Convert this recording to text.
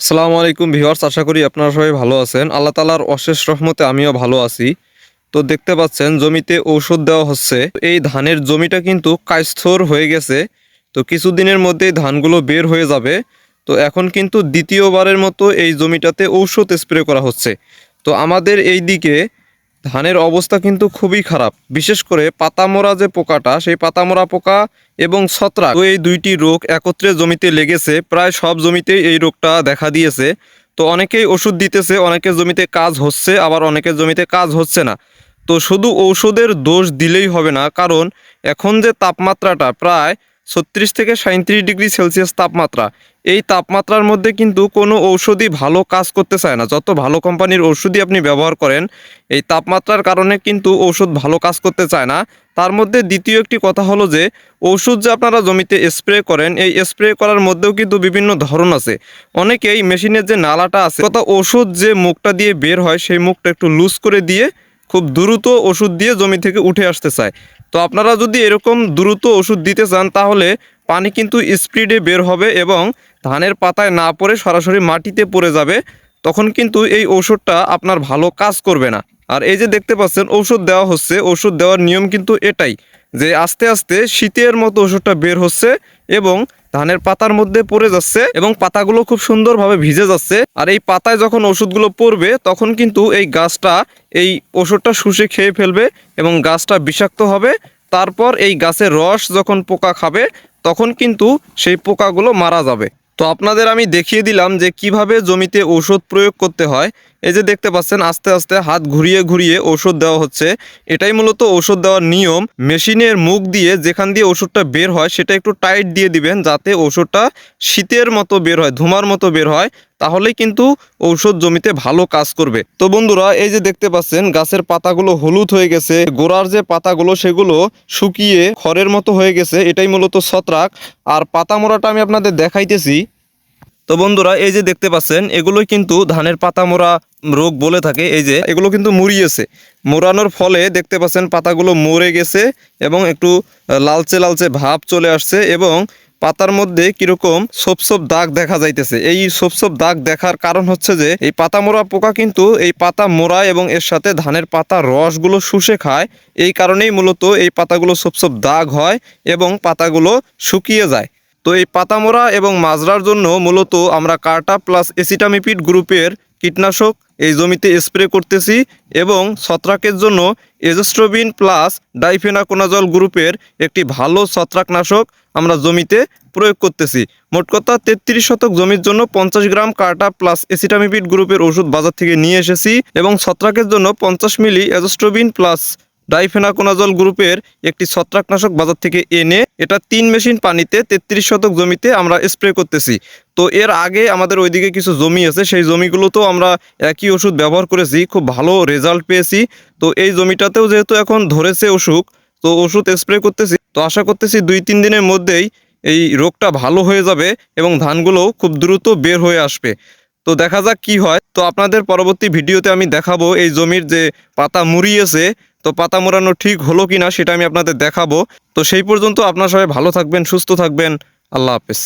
আসসালামু আলাইকুম ভিওয়ার্স আশা করি আপনারা সবাই ভালো আছেন। আল্লাহ তালার অশেষ রহমতে আমিও ভালো আছি। তো দেখতে পাচ্ছেন, জমিতে ঔষধ দেওয়া হচ্ছে। এই ধানের জমিটা কিন্তু কায়স্থর হয়ে গেছে। তো কিছুদিনের মধ্যেই ধানগুলো বের হয়ে যাবে। তো এখন কিন্তু দ্বিতীয়বারের মতো এই জমিটাতে ঔষধ স্প্রে করা হচ্ছে। তো আমাদের এই দিকে ধানের অবস্থা কিন্তু খুবই খারাপ। বিশেষ করে পাতামোরা যে পোকাটা, সেই পাতামোরা পোকা এবং ছত্রাক, তো এই দুইটি রোগ একত্রে জমিতে লেগেছে, প্রায় সব জমিতেই এই রোগটা দেখা দিয়েছে। তো অনেকেই ওষুধ দিতেছে, অনেকের জমিতে কাজ হচ্ছে, আবার অনেকের জমিতে কাজ হচ্ছে না। তো শুধু ঔষধের দোষ দিলেই হবে না, কারণ এখন যে তাপমাত্রাটা প্রায় ছত্রিশ থেকে সাঁত্রিশ ডিগ্রি সেলসিয়াস তাপমাত্রা। এই তাপমাত্রার মধ্যে কিন্তু কোনো ঔষধই ভালো কাজ করতে চায় না। যত ভালো কোম্পানির ওষুধই আপনি ব্যবহার করেন, এই তাপমাত্রার কারণে কিন্তু ঔষধ ভালো কাজ করতে চায় না। তার মধ্যে দ্বিতীয় একটি কথা হলো যে ওষুধ যে আপনারা জমিতে স্প্রে করেন, এই স্প্রে করার মধ্যেও কিন্তু বিভিন্ন ধরন আছে। অনেকেই মেশিনের যে নালাটা আছে কথা ওষুধ যে মুখটা দিয়ে বের হয়, সেই মুখটা একটু লুজ করে দিয়ে খুব দ্রুত ওষুধ দিয়ে জমি থেকে উঠে আসতে চায়। তো আপনারা যদি এরকম দ্রুত ওষুধ দিতে চান, তাহলে পানি কিন্তু স্পিডে বের হবে এবং ধানের পাতায় না পড়ে সরাসরি মাটিতে পড়ে যাবে, তখন কিন্তু এই ওষুধটা আপনার ভালো কাজ করবে না। আর এই যে দেখতে পাচ্ছেন ওষুধ দেওয়া হচ্ছে ওষুধ দেওয়ার নিয়ম কিন্তু এটাই যে আস্তে আস্তে শীতের মতো ওষুধটা বের হচ্ছে এবং ধানের পাতার মধ্যে পড়ে যাচ্ছে এবং পাতাগুলো খুব সুন্দরভাবে ভিজে যাচ্ছে। আর এই পাতায় যখন ওষুধগুলো পড়বে, তখন কিন্তু এই গাছটা এই ওষুধটা শুষে খেয়ে ফেলবে এবং গাছটা বিষাক্ত হবে। তারপর এই গাছের রস যখন পোকা খাবে, তখন কিন্তু সেই পোকাগুলো মারা যাবে। তো আপনাদের আমি দেখিয়ে দিলাম যে কীভাবে জমিতে ওষুধ প্রয়োগ করতে হয়। এই যে দেখতে পাচ্ছেন, আস্তে আস্তে হাত ঘুরিয়ে ঘুরিয়ে ওষুধ দেওয়া হচ্ছে। এটাই মূলত ওষুধ দেওয়ার নিয়ম। মেশিনের মুখ দিয়ে যেখান দিয়ে ওষুধটা বের হয়, সেটা একটু টাইট দিয়ে দিবেন যাতে ওষুধটা শীতের মতো বের হয়, ধুমার মতো বের হয়। তাহলেই কিন্তু ঔষধ জমিতে ভালো কাজ করবে। তো বন্ধুরা, এই যে দেখতে পাচ্ছেন, গাছের পাতাগুলো হলুদ হয়ে গেছে। গোড়ার যে পাতাগুলো, সেগুলো শুকিয়ে খড়ের মতো হয়ে গেছে। এটাই মূলত ছত্রাক। আর পাতা মোড়াটা আমি আপনাদের দেখাইতেছি। তো বন্ধুরা, এই যে দেখতে পাচ্ছেন, এগুলোই কিন্তু ধানের পাতা মোড়া রোগ বলে থাকে। এই যে, এগুলো কিন্তু মুড়িয়েছে। মোড়ানোর ফলে দেখতে পাচ্ছেন, পাতাগুলো মরে গেছে এবং একটু লালচে লালচে ভাব চলে আসছে এবং পাতার মধ্যে কীরকম সোপ দাগ দেখা যাইতেছে। এই সোপ দাগ দেখার কারণ হচ্ছে যে, এই পাতা মোড়া পোকা কিন্তু এই পাতা মোড়ায় এবং এর সাথে ধানের পাতা রসগুলো শুষে খায়। এই কারণেই মূলত এই পাতাগুলো সোপ দাগ হয় এবং পাতাগুলো শুকিয়ে যায়। তো এই পাতামোরা এবং মাজরার জন্য মূলত আমরা কার্টা প্লাস এসিটামিপিড গ্রুপের কীটনাশক এই জমিতে স্প্রে করতেছি এবং ছত্রাকের জন্য এজস্ট্রোবিন প্লাস ডাইফেনাকোনাজল গ্রুপের একটি ভালো ছত্রাকনাশক আমরা জমিতে প্রয়োগ করতেছি। মোট কথা তেত্রিশ শতক জমির জন্য পঞ্চাশ গ্রাম কার্টা প্লাস এসিটামিপিড গ্রুপের ওষুধ বাজার থেকে নিয়ে এসেছি এবং ছত্রাকের জন্য পঞ্চাশ মিলি এজস্ট্রোবিন প্লাস ডাইফেনাকোনাজল গ্রুপের একটি ছত্রাকনাশক বাজার থেকে এনে এটা তিন মেশিন পানিতে তেত্রিশ শতক জমিতে আমরা স্প্রে করতেছি। তো এর আগে আমাদের ওইদিকে কিছু জমি আছে, সেই জমিগুলোতেও আমরা একই ওষুধ ব্যবহার করেছি, খুব ভালো রেজাল্ট পেয়েছি। তো এই জমিটাতেও যেহেতু এখন ধরেছে অসুখ, তো ওষুধ স্প্রে করতেছি। তো আশা করতেছি দুই তিন দিনের মধ্যেই এই রোগটা ভালো হয়ে যাবে এবং ধানগুলো খুব দ্রুত বের হয়ে আসবে। তো দেখা যাক কি হয়। তো আপনাদের পরবর্তী ভিডিওতে আমি দেখাবো এই জমির যে পাতা মুড়িয়েছে তো পাতা মোড়ানো ঠিক হলো কি না সেটা আমি আপনাদের দেখাবো। তো সেই পর্যন্ত আপনার সবাই ভালো থাকবেন, সুস্থ থাকবেন। আল্লাহ হাফেজ।